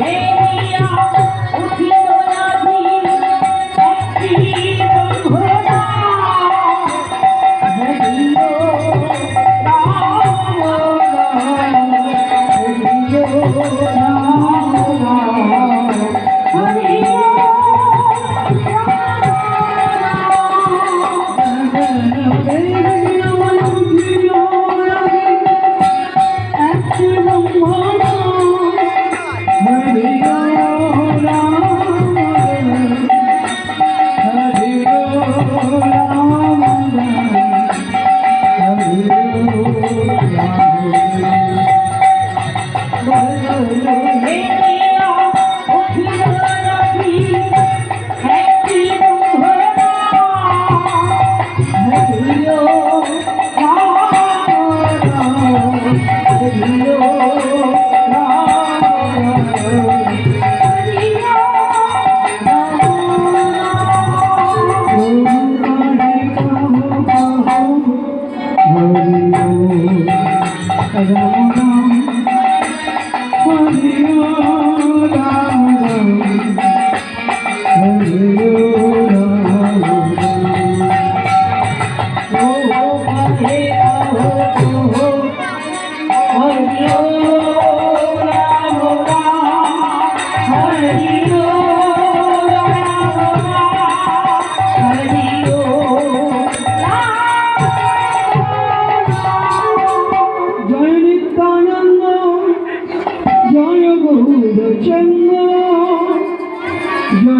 Yeah. Joy Yo